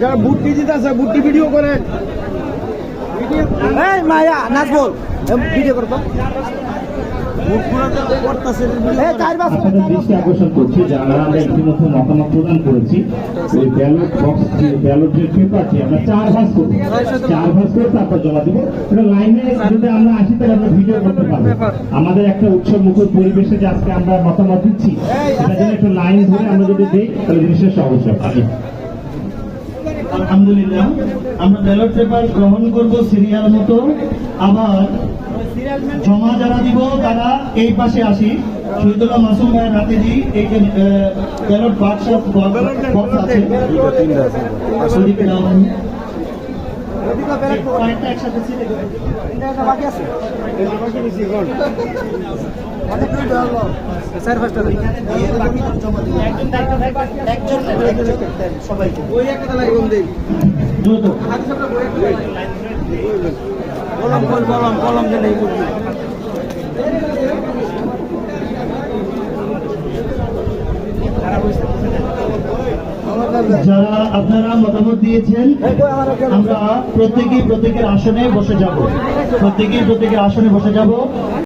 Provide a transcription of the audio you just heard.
যারা বুটটি বুটটি ভিডিও করে। এই মায়া নাচ বল ভিডিও করতো এই চার পাঁচ আপনাদের দৃষ্টি আকর্ষণ করছি যারা আমরা ইতিমধ্যে মতামত প্রদান করেছি ওই ব্যালট বক্স ব্যালটের পেপারটি আমরা চার ভাগ করব। চার ভাগ করে তারপর জমা দেবো। এটা লাইনে যদি আমরা আসি তাহলে আমরা ভিডিও করতে পারব। আমাদের একটা উৎসব মুখর পরিবেশে যে আজকে আমরা মতামত দিচ্ছি সেটা জন্য একটা লাইন ধরে আমরা যদি দিই তাহলে জিনিসটা সহজ হবে আলহামদুলিল্লাহ আমরা ব্যালট পেপার গ্রহণ করব সিরিয়াল মতো। আবার জমা যারা দিব তারা এই পাশে আসি। শহীদুল্লাহ মাসুম ভাইয়ের হাতে দিই এই যে ব্যালট বাক্স বক্স আছে। কয়েকটা একসাথে ছিলে বাকি আছে। কলম কলম কলম যারা আপনারা মতামত দিয়েছেন, আমরা প্রত্যেকেই প্রত্যেকের আসনে বসে যাব। প্রত্যেকেই প্রত্যেকের আসনে বসে যাব।